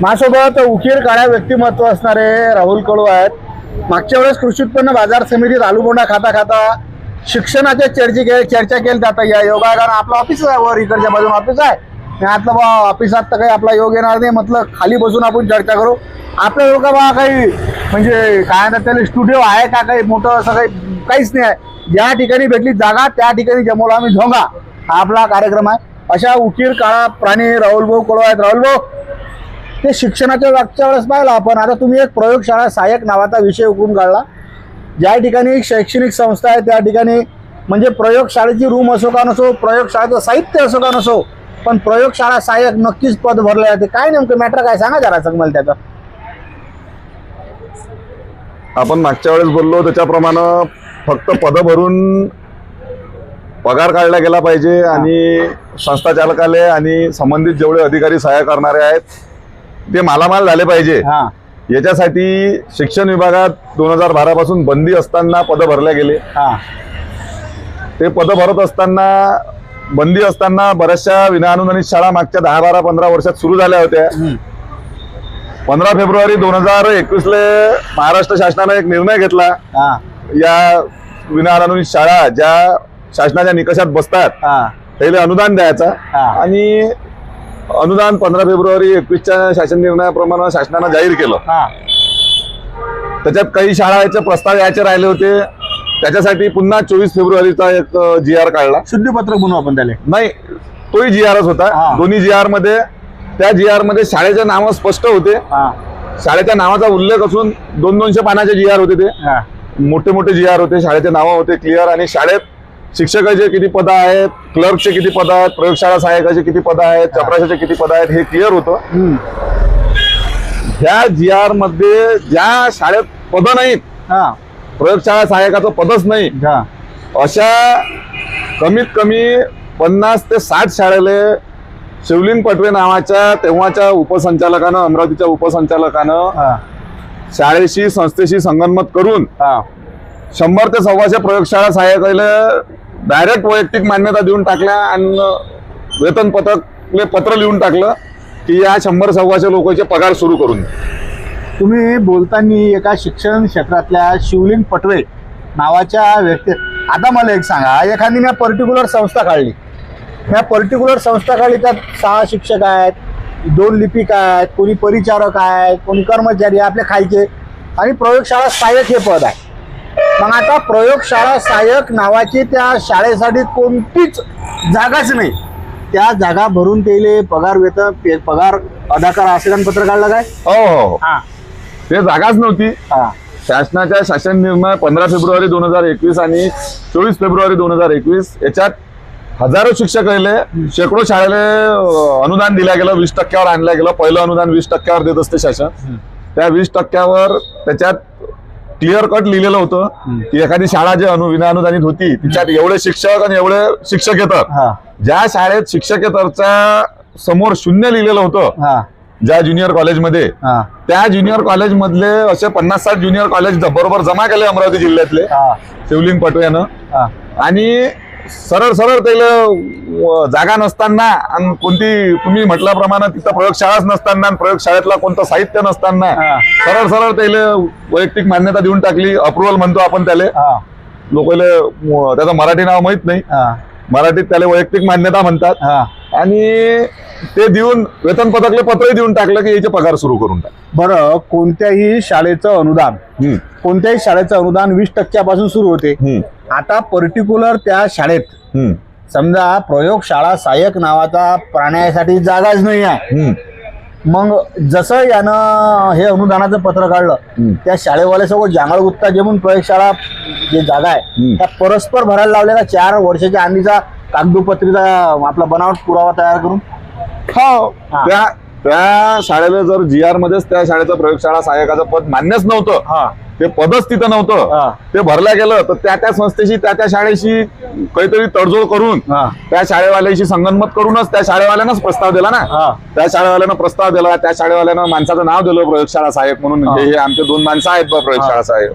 माझ्यासोबत उकीर काळ्या व्यक्तिमत्व असणारे राहुल कडू आहेत. मागच्या वेळेस कृषी उत्पन्न बाजार समितीत आलूबोंडा खाता खाता शिक्षणाच्या चर्चे के चर्चा केली जाता. या योगायोगानं आपलं ऑफिस आहे वर इकडच्या बाजून ऑफिस आहे. मी आतलं बा ऑफिसात तर काही आपला योग येणार नाही. म्हटलं खाली बसून आपण चर्चा करू. आपल्या योगा बा काही म्हणजे काय म्हणतात त्याला स्टुडिओ आहे का काही? मोठं असं काही काहीच नाही आहे. ज्या ठिकाणी भेटली जागा त्या ठिकाणी जमवला आम्ही झोंगा. हा आपला कार्यक्रम आहे. अशा उकीर काळा प्राणी राहुल भाऊ कडू आहेत. राहुल भाऊ ते शिक्षणाच्या मागच्या वेळेस पाहिलं आपण. आता तुम्ही एक प्रयोगशाळा सहाय्यक नावाचा विषय उकरून काढला. ज्या ठिकाणी एक शैक्षणिक संस्था आहे त्या ठिकाणी म्हणजे प्रयोगशाळेची रूम असो का नसो प्रयोगशाळेचं साहित्य असो का नसो पण प्रयोगशाळा सहाय्यक नक्कीच पद भरले जाते काय नेमकं मॅटर काय सांगा जरा मला त्याचं. आपण मागच्या वेळेस बोललो त्याच्याप्रमाणे फक्त पद भरून पगार काढला गेला पाहिजे आणि संस्था चालकाले आणि संबंधित जेवढे अधिकारी सहाय्य करणारे आहेत ते मालामाल झाले पाहिजे. हा. याच्यासाठी शिक्षण विभागात दोन हजार बारा पासून बंदी असताना पद भरल्या गेले. हा. ते पद भरत असताना बंदी असताना बऱ्याचशा विनाअनुदानित शाळा मागच्या दहा बारा पंधरा वर्षात सुरू झाल्या होत्या. पंधरा फेब्रुवारी दोन हजार एकवीसले महाराष्ट्र शासनाने एक निर्णय घेतला. हा. या विनाअनुदानित शाळा ज्या शासनाच्या निकषात बसतात हा. त्याला अनुदान द्यायचा हा. आणि अनुदान पंधरा फेब्रुवारी एकवीसच्या शासन निर्णयाप्रमाणे शासनानं जाहीर केलं. हा. त्याच्यात काही शाळाचे प्रस्ताव यायचे राहिले होते. त्याच्यासाठी पुन्हा चोवीस फेब्रुवारीचा एक जी आर काढला. शुद्धीपत्रक म्हणू आपण त्याला. नाही तोही जी आरच होता. हा. दोन्ही जी आरमध्ये त्या जी आरमध्ये शाळेचे नाव स्पष्ट होते. हा. शाळेच्या नावाचा उल्लेख असून दोन दोनशे पानाचे जी आर होते ते. मोठे मोठे जी आर होते शाळेचे नावं होते क्लिअर. आणि शाळेत शिक्षकाचे किती पद आहेत क्लर्कचे किती पद आहेत प्रयोगशाळा सहाय्यकाचे किती पद आहेत चपराशाचे किती पद आहेत हे क्लिअर होतं. ह्या जी आरमध्ये ज्या शाळेत पद नाहीत हा. प्रयोगशाळा सहाय्यकाचं पदच नाही हा. अशा कमीत कमी पन्नास ते साठ शाळेले शिवलिंग पटवे नावाच्या तेव्हाच्या उपसंचालकानं अमरावतीच्या उपसंचालकानं हा. शाळेशी संस्थेशी संगनमत करून हा. शंभर ते सव्वाशे प्रयोगशाळा सहाय्यकाला डायरेक्ट वैयक्तिक मान्यता देऊन टाकल्या आणि वेतन पत्रकले पत्र लिहून टाकलं की या शंभर सव्वाशे लोकांचे पगार सुरू करून द्या. तुम्ही बोलताना एका शिक्षण क्षेत्रातल्या शिवलिंग पटवे नावाच्या व्यक्ती आता मला एक सांगा एखादी मी पर्टिक्युलर संस्था काढली. ह्या पर्टिक्युलर संस्था काढली त्यात सहा शिक्षक आहेत दोन लिपिक आहेत कोणी परिचारक आहेत कोणी कर्मचारी आपले खायचे आणि प्रयोगशाळा सहाय्यक हे पद आहे. मग आता प्रयोगशाळा सहाय्यक नावाची त्या शाळेसाठी कोणतीच जागाच नाही. त्या जागा भरून त्याले पगार वेतन पे- पगार अदा करा असं पत्र काढलं काय? हो हो. हो. हा ते जागाच नव्हती. हा. शासनाच्या शासन निर्णय पंधरा फेब्रुवारी दोन हजार एकवीस आणि चोवीस फेब्रुवारी दोन हजार एकवीस याच्यात हजारो शिक्षक राहिले. शेकडो शाळेला अं, अनुदान दिल्या गेलं वीस टक्क्यावर आणलं गेलं. पहिलं अनुदान वीस टक्क्यावर देत असते शासन. त्या वीस टक्क्यावर त्याच्यात क्लिअर कट लिहिलेलं होतं. की एखादी शाळा जे अनु विना अनुदानित होती तिच्यात एवढे शिक्षक आणि एवढे शिक्षक येतात. ज्या शाळेत शिक्षकेतरच्या समोर शून्य लिहिलेलं होतं ज्या ज्युनियर कॉलेजमध्ये हा. त्या ज्युनियर कॉलेज मधले असे पन्नास साठ ज्युनियर कॉलेज बरोबर जमा केले अमरावती जिल्ह्यातले. शिवलिंग पटव्यानं हा. आणि सरळ सरळ त्याला जागा नसताना आणि कोणती तुम्ही म्हटल्याप्रमाणे तिथं प्रयोगशाळाच नसताना आणि प्रयोगशाळेतला कोणतं साहित्य नसताना. सरळ सरळ त्याला वैयक्तिक मान्यता देऊन टाकली अप्रुव्हल म्हणतो आपण त्याला. हा. लोकांना त्याचं मराठी नाव माहीत नाही. मराठीत त्याला वैयक्तिक मान्यता म्हणतात. हा. आणि ते देऊन वेतन पथकले पत्रही देऊन टाकलं की याचे पगार सुरू करून टाक. बरं कोणत्याही शाळेचं अनुदान कोणत्याही शाळेचं अनुदान वीस टक्क्यापासून सुरू होते. आता पर्टिक्युलर त्या शाळेत हम्म, समजा प्रयोगशाळा सहाय्यक नावाचा प्राण्यासाठी जागाच नाही आहे हम्म. मग जसं यानं हे अनुदानाचं पत्र काढलं. त्या शाळेवाले सगळं जांगळ गुत्ता जे म्हणून प्रयोगशाळा जे जागा आहे. त्या परस्पर भरायला लावलेला चार वर्षाच्या आधीचा कागदोपत्रीचा आपला बनावट पुरावा तयार करून हा. त्या त्या शाळेला जर जी आर मध्येच त्या शाळेचं प्रयोगशाळा सहाय्यकाचं पद मान्यच नव्हतं. हा. ते पदच तिथं हा. नव्हतं ते भरल्या गेलं तर त्या त्या संस्थेशी त्या त्या शाळेशी काहीतरी तडजोड करून हा. त्या शाळेवाल्याशी संगनमत करूनच त्या शाळेवाल्यानंच प्रस्ताव दिला ना. हा. त्या शाळेवाल्यानं प्रस्ताव दिला त्या शाळेवाल्यानं माणसाचं नाव दिलं प्रयोगशाळा सहाय्यक म्हणून. हा. आमचे दोन माणसं आहेत बा प्रयोगशाळा सहाय्यक.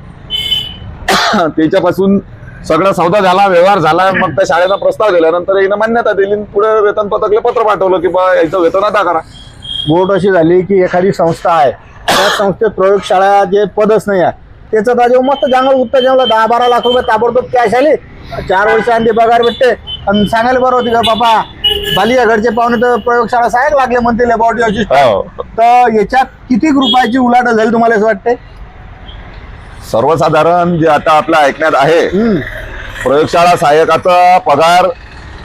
त्याच्यापासून सगळा सौदा झाला व्यवहार झाला मग त्या शाळेनं प्रस्ताव दिल्यानंतर हिनं मान्यता दिली पुढे वेतन पथकले पत्र पाठवलं की बा याचं वेतन अदा करा. गोट अशी झाली की एखादी संस्था आहे. त्या संस्थेत प्रयोगशाळा जे पदच नाही आहे. त्याचं जेव्हा मस्त चांगलं उत्तर दहा बारा लाख रुपये ताबडतोब कॅश आले. चार वर्षांनी पगार भेटते. आणि सांगायला बरं होती का बाबा बालिया घरचे पाहुणे तर प्रयोगशाळा सहाय्यक लागले म्हणते लॅबॉरेटरी असिस्टंट. तर याच्यात किती रुपयाची उलाढ झाली तुम्हाला असं वाटते सर्वसाधारण जे आता आपल्या ऐकण्यात आहे. प्रयोगशाळा सहाय्यकाचा पगार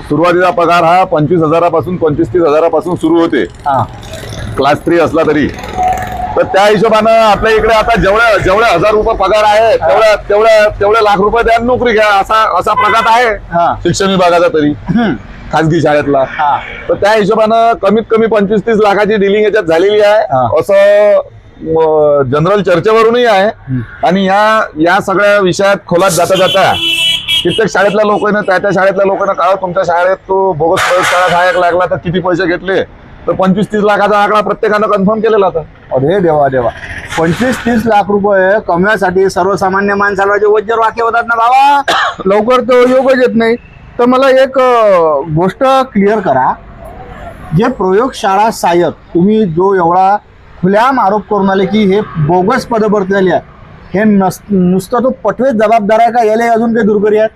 सुरुवातीचा पगार हा पंचवीस हजारापासून पंचवीस तीस हजारापासून सुरू होते. हा. क्लास थ्री असला तरी. तर त्या हिशोबानं आपल्या इकडे आता जेवढे जेवढे हजार रुपये पगार आहे तेवढ्या तेवढ्या तेवढे लाख रुपये द्या नोकरी घ्या असा असा प्रकार आहे. शिक्षण विभागाचा तरी. खाजगी शाळेतला. हा. तर त्या हिशोबानं कमीत कमी पंचवीस तीस लाखाची डिलिंग याच्यात झालेली. आहे. असं जनरल चर्चेवरूनही आहे. आणि या या सगळ्या विषयात खोलात जाता जाता कित्येक शाळेतल्या लोकांना त्या त्या शाळेतल्या लोकांना काळ तुमच्या शाळेत तो बोगस प्रयोगशाळा सहाय्यक लागला तर किती पैसे घेतले? तर पंचवीस तीस लाखाचा आकडा प्रत्येकानं कन्फर्म केलेला होता. अरे देवा देवा. पंचवीस तीस लाख रुपये कमवण्यासाठी सर्वसामान्य माणसाला जे वज्र वाक्य होतात ना बाबा? लवकर तो योगच येत नाही. तर मला एक गोष्ट क्लिअर करा. जे प्रयोगशाळा सहाय्यक तुम्ही जो एवढा खुल्याम आरोप करून आले की हे बोगस पदभरती झाली आहे हे नस नुसतं तो पटवेच जबाबदार आहे का? याला अजून काही दुर्गरी आहेत?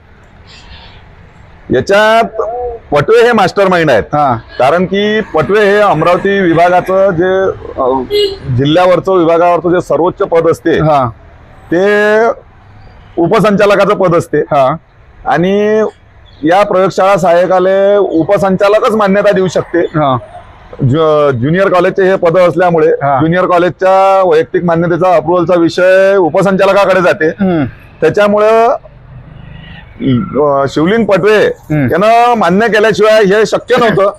याच्यात पटवे हे मास्टर माइंड आहेत. हा. कारण की पटवे हे अमरावती विभागाचं जे अं, जिल्ह्यावरचं विभागावरचं जे सर्वोच्च पद असते हा. ते उपसंचालकाचं पद असते. हा. आणि या प्रयोगशाळा सहाय्यकाले उपसंचालकच मान्यता देऊ शकते. हा. ज्यु- ज्युनियर कॉलेजचे हे पद असल्यामुळे हा. ज्युनियर कॉलेजच्या वैयक्तिक मान्यतेचा अप्रुव्हलचा विषय उपसंचालकाकडे जाते. हम्म. त्याच्यामुळं शिवलिंग पटवे. यानं मान्य केल्याशिवाय हे शक्य नव्हतं.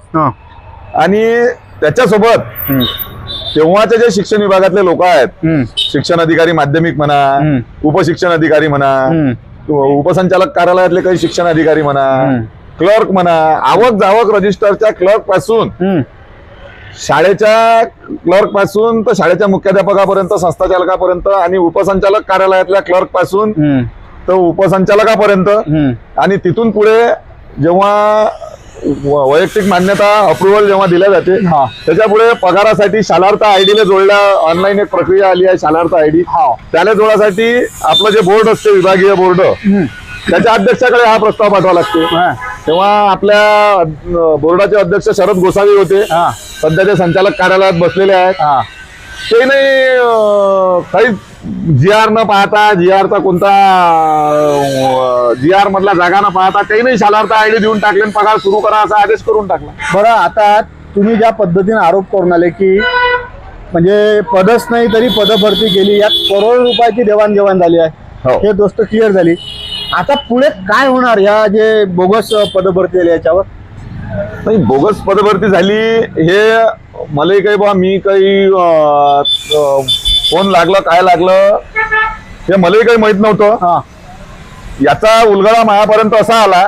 आणि त्याच्यासोबत हम्म. तेव्हाचे जे शिक्षण विभागातले लोक आहेत. शिक्षण अधिकारी माध्यमिक म्हणा. उपशिक्षण अधिकारी म्हणा. उपसंचालक कार्यालयातले काही शिक्षण अधिकारी म्हणा. क्लर्क म्हणा आवक जावक रजिस्टरच्या क्लर्कपासून. शाळेच्या क्लर्कपासून तर शाळेच्या मुख्याध्यापकापर्यंत संस्थाचालकापर्यंत आणि उपसंचालक कार्यालयातल्या क्लर्कपासून. तर उपसंचालकापर्यंत. आणि तिथून पुढे जेव्हा वैयक्तिक मान्यता अप्रुव्हल जेव्हा दिल्या जाते. त्याच्या पुढे पगारासाठी शालार्थ आयडीला जोडल्या ऑनलाईन एक प्रक्रिया आली आहे शालार्थ आयडी हा. त्याला जोडासाठी आपलं जे बोर्ड असते विभागीय बोर्ड. त्याच्या अध्यक्षाकडे हा प्रस्ताव पाठवा लागते हा. तेव्हा आपल्या बोर्डाचे अध्यक्ष शरद गोसावी होते हा. सध्या ते संचालक कार्यालयात बसलेले आहेत हा. ते नाही काही जी आर न पाहता जी आरचा कोणता जी आर मधला जागा न पाहता तेही नाही शालार्थ आयडी देऊन टाकले पगार सुरू करा असा आदेश करून टाकला. बरं आता तुम्ही ज्या पद्धतीने आरोप करून आले की म्हणजे पदच नाही तरी पदभरती केली यात करोड रुपयाची देवाणघेवाण झाली आहे. हो. हे गोष्ट क्लिअर झाली. आता पुढे काय होणार या जे बोगस पदभरती झाली याच्यावर? नाही बोगस पदभरती झाली हे मलाही काही बा मी काही फोन लागलं काय लागलं हे मलाही काही माहीत नव्हतं. हा. याचा उलगडा मायापर्यंत असा आला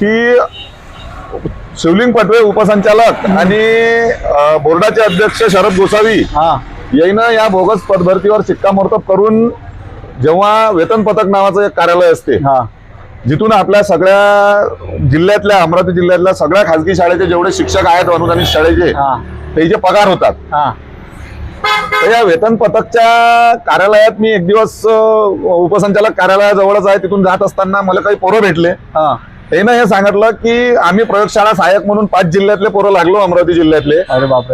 की शिवलिंग पटवे उपसंचालक आणि बोर्डाचे अध्यक्ष शरद गोसावी हा. याईनं या बोगस पदभरतीवर शिक्कामोर्तब करून जेव्हा वेतन पथक नावाचं एक कार्यालय असते हा. जिथून आपल्या सगळ्या जिल्ह्यातल्या अमरावती जिल्ह्यातल्या सगळ्या खासगी शाळेचे जेवढे शिक्षक आहेत अनुदानित शाळेचे त्याचे पगार होतात. हा. तर या वेतन पथकच्या कार्यालयात मी एक दिवस उपसंचालक कार्यालयाजवळच आहे तिथून जात असताना मला काही पोरं भेटले. त्यानं हे सांगितलं की आम्ही प्रयोगशाळा सहाय्यक म्हणून पाच जिल्ह्यातले पोरं लागलो अमरावती जिल्ह्यातले.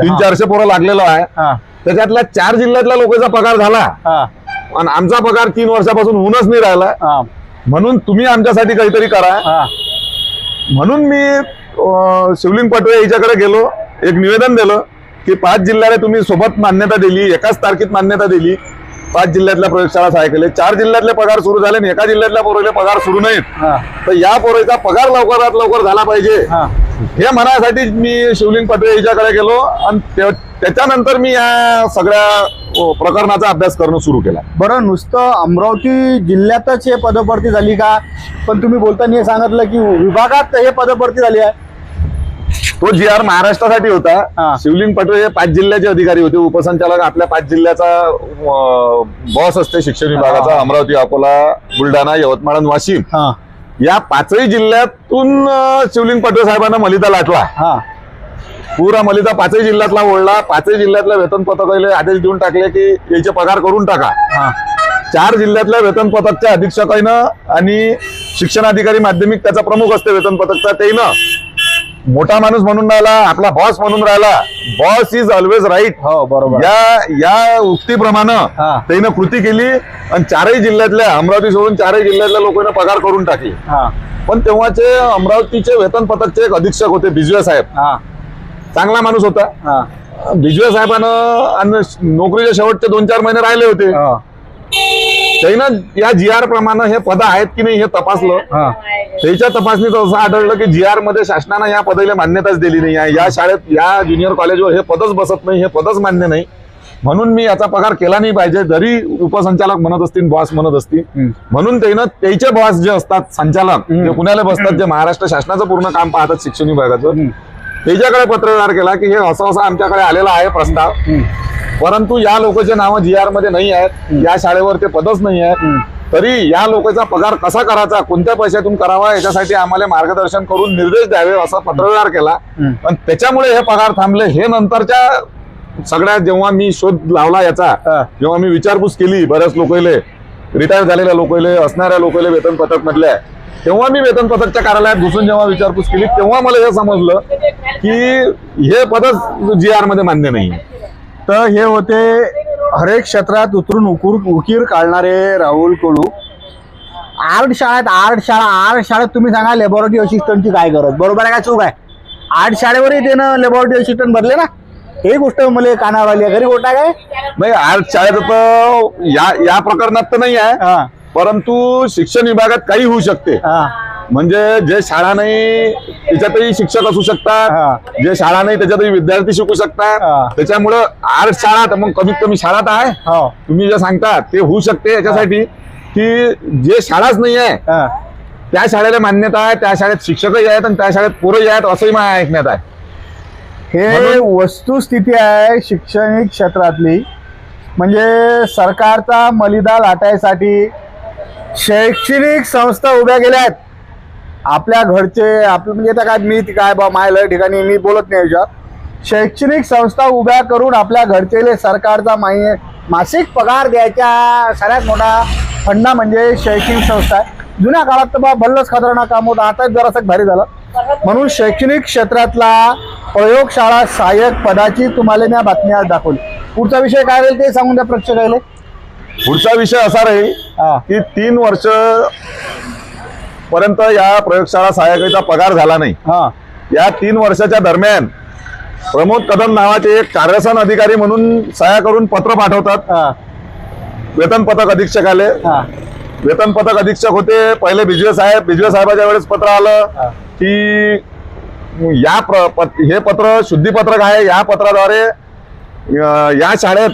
तीन. चारशे पोरं लागलेलो आहे. त्याच्यातल्या चार जिल्ह्यातल्या लोकांचा पगार झाला. हा. आणि आमचा पगार तीन वर्षापासून होऊनच नाही राहिला. म्हणून तुम्ही आमच्यासाठी काहीतरी करा. म्हणून मी शिवलिंग पटवे याच्याकडे गेलो एक निवेदन दिलं. की पाच जिल्ह्याला तुम्ही सोबत मान्यता दिली एकाच तारखेत मान्यता दिली. पाच जिल्ह्यातल्या प्रयोगशाळा सहाय्य केले. चार जिल्ह्यातले पगार सुरू झाले आणि एका जिल्ह्यातल्या पोराले पगार सुरू नाहीत. हा. तर या पोराचा पगार लवकरात लवकर झाला पाहिजे. हा. म्हणण्यासाठी मी शिवलिंग पटवे याच्याकडे गेलो आणि त्याच्यानंतर मी या सगळ्या प्रकरणाचा अभ्यास करणं सुरू केला. बरं नुसतं अमरावती जिल्ह्यातच हे पदभरती झाली का? पण तुम्ही बोलताना हे सांगितलं की विभागात हे पदभरती झाली आहे. तो जी आर महाराष्ट्रासाठी. होता. शिवलिंग पटवे हे पाच जिल्ह्याचे अधिकारी होते. उपसंचालक आपल्या पाच जिल्ह्याचा बॉस असते शिक्षण विभागाचा. अमरावती अकोला बुलढाणा यवतमाळ आणि वाशिम. या पाचही जिल्ह्यातून शिवलिंग पटवे साहेबांना मलिदा लाटला. हा. पुरा मलिदा पाचही जिल्ह्यातला ओढला. पाचही जिल्ह्यातल्या वेतन पथकाला आदेश देऊन टाकले की याचे पगार करून टाका. हा. चार जिल्ह्यातल्या वेतन पथकच्या अधीक्षकानं आणि शिक्षणाधिकारी माध्यमिक त्याचा प्रमुख असते वेतन पथकचा तेनं मोठा माणूस म्हणून राहिला आपला बॉस म्हणून राहिला. बॉस इज ऑलवेज राईट हो बरोबर. या या उक्तीप्रमाणे हा. त्यानं कृती केली आणि चारही जिल्ह्यातल्या अमरावती सोडून चारही जिल्ह्यातल्या लोकांना पगार करून टाकली. हा. पण तेव्हाचे अमरावतीचे वेतन पथकचे एक अधीक्षक होते बिजवे साहेब. हा. चांगला माणूस होता. हा. बिजवे साहेबानं आणि नोकरीचे शेवटचे दोन चार महिने राहिले होते. हा. त्यानं या जी आर प्रमाणे हे पद आहेत की नाही हे तपासलं त्याच्या तपासणीत असं आढळलं की जी आरमध्ये शासनानं या पदाला मान्यताच दिली नाही आहे या शाळेत या ज्युनियर कॉलेजवर हे पदच बसत नाही हे पदच मान्य नाही म्हणून मी याचा पगार केला नाही पाहिजे जरी उपसंचालक म्हणत असतील बॉस म्हणत असतील. म्हणून त्यानं त्याचे बॉस जे असतात संचालक. जे पुण्याला बसतात जे महाराष्ट्र शासनाचं पूर्ण काम पाहतात शिक्षण विभागाचं. त्याच्याकडे पत्रव्यवहार केला की हे असं असं आमच्याकडे आलेला आहे प्रस्ताव. परंतु या लोकांचे नावं जी आरमध्ये नाही आहेत या शाळेवर ते पदच नाही. आहेत तरी या लोकांचा पगार कसा करायचा कोणत्या पैशातून करावा याच्यासाठी आम्हाला मार्गदर्शन करून निर्देश द्यावे असा पत्रव्यवहार केला. आणि त्याच्यामुळे हे पगार थांबले हे नंतरच्या सगळ्यात जेव्हा मी शोध लावला याचा. जेव्हा मी विचारपूस केली बऱ्याच लोकांले रिटायर झालेल्या लोकांले असणाऱ्या लोकांले वेतन पथक मधल्या तेव्हा मी वेतन पथकच्या कार्यालयात घुसून जेव्हा विचारपूस केली तेव्हा मला हे समजलं की हे पदच जी आरमध्ये मान्य नाही. तर हे होते हरेक क्षेत्रात उतरून उकूर उकीर काढणारे राहुल कडू आर्ट शाळेत आर्ट शाळा आर्ट शाळेत तुम्ही सांगा लॅबोरेटरी असिस्टंटची काय गरज? बरोबर आहे का चूक आहे? आर्ट शाळेवरही त्यानं लॅबोरेटरी असिस्टंट भरले ना? हे गोष्ट मला कानावर आली आहे. घरी आहे काय? नाही आर्ट शाळेत तर या या प्रकरणात तर नाही आहे. हा. परंतु शिक्षण विभागात काही होऊ शकते. हा. म्हणजे जे शाळा नाही त्याच्यातही शिक्षक असू. शकतात. जे शाळा नाही त्याच्यातही विद्यार्थी शिकू शकतात. त्याच्यामुळं आर्ट शाळा तर मग कमीत कमी शाळा तर आहे. हो. तुम्ही जे सांगता ते होऊ शकते याच्यासाठी. की जे शाळाच नाही आहे हा. त्या शाळेला मान्यता आहे त्या शाळेत शिक्षकही आहेत आणि त्या शाळेत पोरही आहेत असंही माझ्या ऐकण्यात आहे. हे वस्तुस्थिती आहे शैक्षणिक क्षेत्रातली. म्हणजे सरकारचा मलिदा लाटायसाठी शैक्षणिक संस्था उभ्या केल्या आहेत आपल्या घरचे आपलं म्हणजे आता काय मी काय बा मायला ठिकाणी मी बोलत नाही याच्यात. शैक्षणिक संस्था उभ्या करून आपल्या घरचेले सरकारचा माही मासिक पगार द्यायच्या सगळ्यात मोठा फंडा म्हणजे शैक्षणिक संस्था आहे. जुन्या काळात तर बा भल्लच खतरनाक काम होतं आता जरासं भारी झालं. म्हणून शैक्षणिक क्षेत्रातला प्रयोगशाळा सहाय्यक पदाची तुम्हाला मी बातमी आज दाखवली. पुढचा विषय काय राहील ते सांगून द्या प्रेक्षकाला पुढचा विषय असा राहील की तीन वर्ष पर्यंत या प्रयोगशाळा सहाय्यकाचा पगार झाला नाही. हा. या तीन वर्षाच्या दरम्यान प्रमोद कदम नावाचे एक कार्यसन अधिकारी म्हणून सह्या करून पत्र पाठवतात. वेतन पथक अधीक्षक आले वेतन पथक अधीक्षक होते. पहिले बिजवे साहेब बिजवे साहेबाच्या वेळेस पत्र आलं. की या प्र, पत- हे पत्र शुद्धीपत्रक आहे. या पत्राद्वारे या शाळेत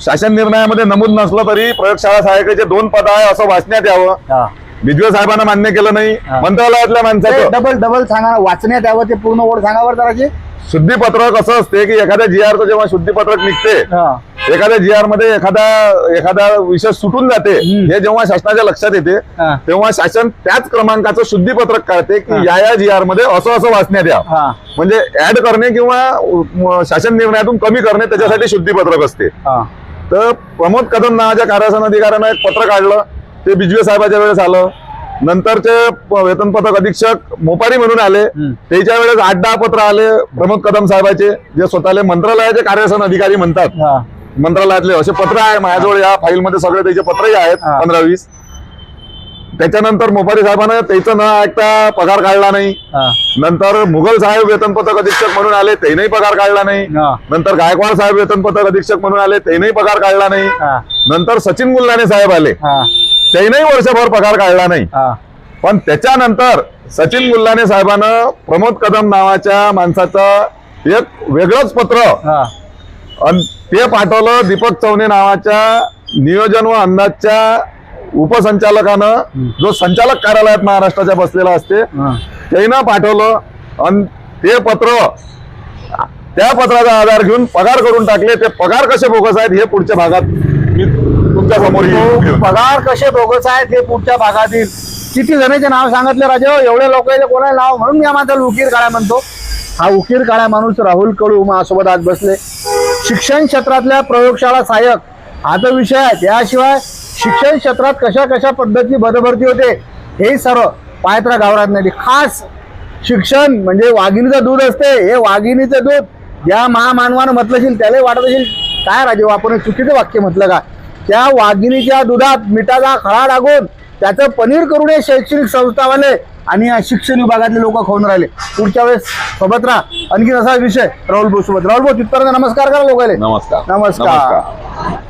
शासन निर्णयामध्ये नमूद नसलं तरी प्रयोगशाळा सहाय्यकाचे दोन पद आहे असं वाचण्यात यावं. हा. बिजवे साहेबांना मान्य केलं नाही. मंत्रालयातल्या माणसाचं. डबल डबल सांगा वाचण्यात यावं ते पूर्ण ओढ सांगावर जराची शुद्धीपत्रक असं असते की एखाद्या जी आरचं जेव्हा शुद्धीपत्रक निघते एखाद्या जी आरमध्ये एखादा एखादा विषय सुटून जाते. हे जेव्हा शासनाच्या लक्षात येते. तेव्हा शासन त्याच क्रमांकाचं शुद्धीपत्रक काढते. की या या जी आरमध्ये असं असं वाचण्यात या म्हणजे ऍड करणे किंवा शासन निर्णयातून कमी करणे त्याच्यासाठी शुद्धीपत्रक असते. तर प्रमोद कदम नावाच्या कार्यसन अधिकाऱ्यानं एक पत्र काढलं ते बिजवे साहेबाच्या वेळेस आलं. नंतरचे वेतन पथक अधीक्षक मोपारी म्हणून आले. त्याच्या वेळेस आठ दहा पत्र आले प्रमोद कदम साहेबाचे जे स्वतःले मंत्रालयाचे कार्यसन अधिकारी म्हणतात. मंत्रालयातले असे पत्र आहे माझ्याजवळ या फाईल मध्ये सगळे त्याचे पत्रही आहेत. पंधरा वीस. त्याच्यानंतर मोपारी साहेबानं त्याचं न ऐकता पगार काढला नाही. नंतर मुघल साहेब वेतन पथक अधीक्षक म्हणून आले त्यांनाही पगार काढला नाही. नंतर गायकवाड साहेब वेतन पथक अधीक्षक म्हणून आले त्यांनाही पगार काढला नाही. नंतर सचिन गुल्लाने साहेब आले. त्यांनाही वर्षभर पगार काढला नाही. पण त्याच्यानंतर सचिन गुल्लाने साहेबानं प्रमोद कदम नावाच्या माणसाचं एक वेगळंच पत्र अन ते पाठवलं दीपक चौने नावाच्या नियोजन व अंदाजच्या उपसंचालकानं जो संचालक कार्यालयात महाराष्ट्राच्या बसलेला असते त्यानं पाठवलं आणि ते पत्र त्या पत्राचा आधार घेऊन पगार करून टाकले. ते पगार कसे बोगस आहेत हे पुढच्या भागात मी तुमच्यासमोर. पगार कसे बोगस आहेत हे पुढच्या भागातील किती जणांचे नाव सांगितले? राजे एवढे लोक कोणाला नाव म्हणून मी माझा लुकीर काळा म्हणतो. हा उकीर काळा माणूस राहुल कडू माझ्यासोबत आज बसले. शिक्षण क्षेत्रातल्या प्रयोगशाळा सहाय्यक हा तर विषय आहे. त्याशिवाय शिक्षण क्षेत्रात कशा कशा पद्धती भरभरती होते हे सर्व पायत्रा गावरात नाही खास शिक्षण म्हणजे वाघिणीचं दूध असते. हे वाघिणीचं दूध ज्या महामानवानं म्हटलं असेल त्याला वाटत असेल. काय राजे आपण हे चुकीचं वाक्य म्हटलं का? त्या वाघिणीच्या दुधात मिठाचा खळा टाकून त्याचं पनीर करून हे शैक्षणिक संस्थावाले आणि या शिक्षण विभागातले लोक खाऊन राहिले. पुढच्या वेळेस सोबत राहा. आणखी असा विषय राहुल भाऊ सोबत. राहुल भाऊ तिथपर्यंत नमस्कार करा लोकांना नमस्कार. नमस्कार.